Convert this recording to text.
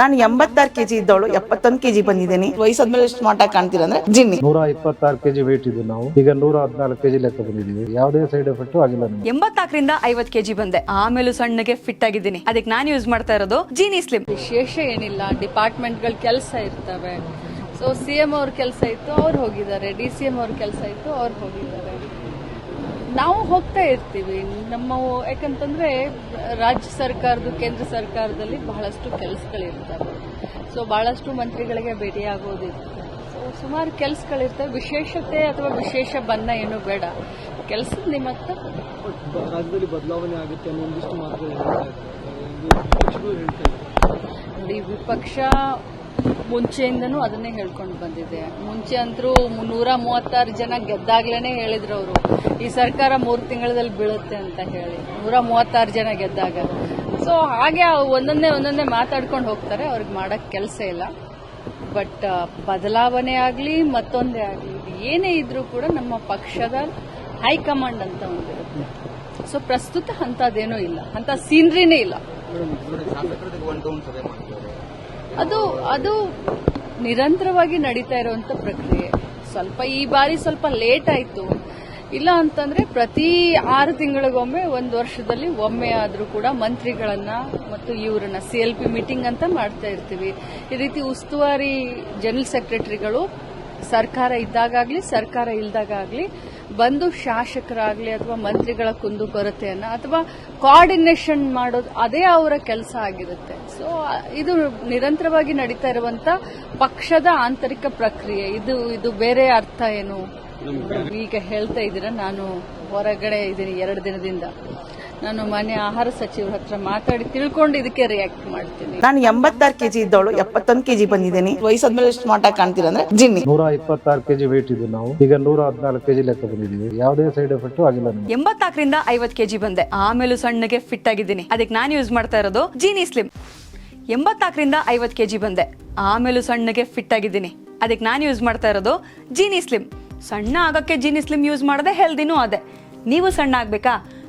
ನಾನು ಎಂಬತ್ತಾರು ಕೆಜಿ ಇದ್ದವಳು ಎಪ್ಪತ್ತೊಂದು ಕೆಜಿ ಬಂದಿದ್ದೀನಿ. ವಯಸ್ಸಾದ್ಮೇಲೆ ಸ್ಮಾರ್ಟ್ ಆಗಿ ಕಾಣ್ತೀರ ಅಂದ್ರೆ ಜಿನ್ನಿ. ನೂರ ಇಪ್ಪತ್ತಾರು ಕೆಜಿ ವೇಟ್ ಇದ್ದು ನಾವು. ಈಗ ನೂರ ಹದಿನಾಲ್ಕು ಕೆಜಿ ಲೆಕ್ಕ ಬಂದಿದ್ದೀವಿ. ಯಾವುದೇ ಸೈಡ್ ಎಫೆಕ್ಟ್ ಆಗಿಲ್ಲ ಎಂಬತ್ತಾಕರಿಂದ ಎಂಬತ್ನಾಲ್ಕರಿಂದ ಐವತ್ ಕೆಜಿ ಬಂದೆ. ಆಮೇಲೆ ಸಣ್ಣಗೆ ಫಿಟ್ ಆಗಿದ್ದೀನಿ. ಅದಕ್ಕೆ ನಾನು ಯೂಸ್ ಮಾಡ್ತಾ ಇರೋದು ಜೀನಿ ಸ್ಲಿಮ್ ವಿಶೇಷ ಏನಿಲ್ಲ ಡಿಪಾರ್ಟ್ಮೆಂಟ್ ಡಿಪಾರ್ಟ್ಮೆಂಟ್ಗಳ ಕೆಲಸ ಇರ್ತವೆ. ಸೊ ಸಿ ಎಂ ಅವ್ರ ಕೆಲಸ ಇತ್ತು ಅವ್ರು ಹೋಗಿದ್ದಾರೆ. ಡಿ ಸಿ ಎಂ ಅವ್ರ ಕೆಲಸ ಇತ್ತು ಅವ್ರು ಹೋಗಿದ್ದಾರೆ. ನಾವು ಹೋಗ್ತಾ ಇರ್ತೀವಿ. ನಮ್ಮ ಯಾಕಂತಂದ್ರೆ ರಾಜ್ಯ ಸರ್ಕಾರದ ಕೇಂದ್ರ ಸರ್ಕಾರದಲ್ಲಿ ಬಹಳಷ್ಟು ಕೆಲಸಗಳಿರ್ತವೆ. ಸೊ ಬಹಳಷ್ಟು ಮಂತ್ರಿಗಳಿಗೆ ಭೇಟಿಯಾಗೋದಿರ್ತದೆ ಸೊ ಸುಮಾರು ಕೆಲಸಗಳಿರ್ತವೆ. ವಿಶೇಷತೆ ಅಥವಾ ವಿಶೇಷ ಬನ್ನ ಏನು ಬೇಡ. ಕೆಲಸ ನಿಮ್ಮತ್ತ ರಾಜ್ಯದಲ್ಲಿ ಬದಲಾವಣೆ ಆಗುತ್ತೆ ಅನ್ನೋ ಒಂದಿಷ್ಟು ನೋಡಿ ವಿಪಕ್ಷ ಮುಂಚೆಯಿಂದನೂ ಅದನ್ನೇ ಹೇಳ್ಕೊಂಡು ಬಂದಿದೆ. ಮುಂಚೆ ಅಂತರೂ ನೂರ ಮೂವತ್ತಾರು ಜನ ಗೆದ್ದಾಗ್ಲೇನೆ ಹೇಳಿದ್ರು ಅವರು. ಈ ಸರ್ಕಾರ ಮೂರು ತಿಂಗಳಲ್ಲಿ ಬೀಳುತ್ತೆ ಅಂತ ಹೇಳಿ. ನೂರ ಮೂವತ್ತಾರು ಜನ ಗೆದ್ದಾಗ ಸೊ ಹಾಗೆ ಒಂದೊಂದೇ ಒಂದೊಂದೇ ಮಾತಾಡ್ಕೊಂಡು ಹೋಗ್ತಾರೆ. ಅವ್ರಿಗೆ ಮಾಡಕ್ ಕೆಲಸ ಇಲ್ಲ. ಬಟ್ ಬದಲಾವಣೆ ಆಗಲಿ, ಮತ್ತೊಂದೇ ಆಗಲಿ ಏನೇ ಇದ್ರೂ ಕೂಡ ನಮ್ಮ ಪಕ್ಷದ ಹೈಕಮಾಂಡ್ ಅಂತ ಒಂದಿರುತ್ತೆ. ಸೊ ಪ್ರಸ್ತುತ ಅಂಥದ್ದೇನೂ ಇಲ್ಲ. ಅಂತ ಸೀನ್ರಿನೇ ಇಲ್ಲ. ಅದು ಅದು ನಿರಂತರವಾಗಿ ನಡೀತಾ ಇರುವಂತ ಪ್ರಕ್ರಿಯೆ. ಸ್ವಲ್ಪ ಈ ಬಾರಿ ಸ್ವಲ್ಪ ಲೇಟ್ ಆಯ್ತು. ಇಲ್ಲ ಅಂತಂದ್ರೆ ಪ್ರತಿ ಆರು ತಿಂಗಳಿಗೊಮ್ಮೆ ಒಂದು ವರ್ಷದಲ್ಲಿ ಒಮ್ಮೆ ಆದರೂ ಕೂಡ ಮಂತ್ರಿಗಳನ್ನ ಮತ್ತು ಇವರನ್ನ ಸಿ ಎಲ್ ಪಿ ಮೀಟಿಂಗ್ ಅಂತ ಮಾಡ್ತಾ ಇರ್ತೀವಿ. ಈ ರೀತಿ ಉಸ್ತುವಾರಿ ಜನರಲ್ ಸೆಕ್ರೆಟರಿಗಳು ಸರ್ಕಾರ ಇದ್ದಾಗಲಿ ಸರ್ಕಾರ ಇಲ್ದಾಗಲಿ ಬಂದು ಶಾಸಕರಾಗಲಿ ಅಥವಾ ಮಂತ್ರಿಗಳ ಕುಂದುಕೊರತೆಯನ್ನ ಅಥವಾ ಕೋಆರ್ಡಿನೇಷನ್ ಮಾಡೋದು ಅದೇ ಅವರ ಕೆಲಸ ಆಗಿರುತ್ತೆ. ಸೊ ಇದು ನಿರಂತರವಾಗಿ ನಡೀತಾ ಇರುವಂತ ಪಕ್ಷದ ಆಂತರಿಕ ಪ್ರಕ್ರಿಯೆ. ಇದು ಇದು ಬೇರೆ ಅರ್ಥ ಏನು? ಈಗ ಹೇಳ್ತಾ ಇದ್ದೀರಾ? ನಾನು ಹೊರಗಡೆ ಇದ್ದೀನಿ ಎರಡು ದಿನದಿಂದ. ನಾನು ಮನೆ ಆಹಾರ ಸಚಿವರ ಹತ್ರ ಮಾತಾಡಿ ತಿಳ್ಕೊಂಡು ಇದಕ್ಕೆ ರಿಯಾಕ್ಟ್ ಮಾಡ್ತೀನಿ. ನಾನು ಎಂಬತ್ತಾರು ಕೆಜಿ ಇದ್ದವಳು ಎಪ್ಪತ್ತೊಂದು ಕೆಜಿ ಬಂದಿದ್ದೀನಿ. ವಯಸ್ಸಾದ್ಮೇಲೆ ಸ್ಮಾರ್ಟ್ ಆಗಿ ಕಾಣ್ತೀರ ಅಂದ್ರೆ ಜಿನ್ನಿ. ನೂರ ಇಪ್ಪತ್ತಾರು ಕೆಜಿ ವೇಟ್ ಇದ್ದು ನಾವು. ಈಗ ನೂರ ಹದಿನಾಲ್ಕು ಕೆಜಿ ಲೆಕ್ಕ ಬಂದಿದ್ದೀವಿ. ಯಾವುದೇ ಸೈಡ್ ಎಫೆಕ್ಟ್ ಆಗಿಲ್ಲ ಎಂಬತ್ತಾಕರಿಂದ ಎಂಬತ್ನಾಲ್ಕರಿಂದ ಐವತ್ ಕೆಜಿ ಬಂದೆ. ಆಮೇಲೂ ಸಣ್ಣಗೆ ಫಿಟ್ ಆಗಿದ್ದೀನಿ. ಅದಕ್ಕೆ ನಾನು ಯೂಸ್ ಮಾಡ್ತಾ ಇರೋದು ಜೀನಿ ಸ್ಲಿಮ್ ಎಂಬತ್ನಾಲ್ಕರಿಂದ ಐವತ್ ಕೆಜಿ ಬಂದೆ. ಆಮೇಲೂ ಸಣ್ಣಗೆ ಫಿಟ್ ಆಗಿದ್ದೀನಿ. ಅದಕ್ಕೆ ನಾನು ಯೂಸ್ ಮಾಡ್ತಾ ಇರೋದು ಜೀನಿ ಸ್ಲಿಮ್ ಸಣ್ಣ ಆಗಕ್ಕೆ ಜೀನಿ ಸ್ಲಿಮ್ ಯೂಸ್ ಮಾಡದೆ ಹೆಲ್ದಿನೂ ಅದೇ. ನೀವು ಸಣ್ಣ ಆಗ್ಬೇಕಾ?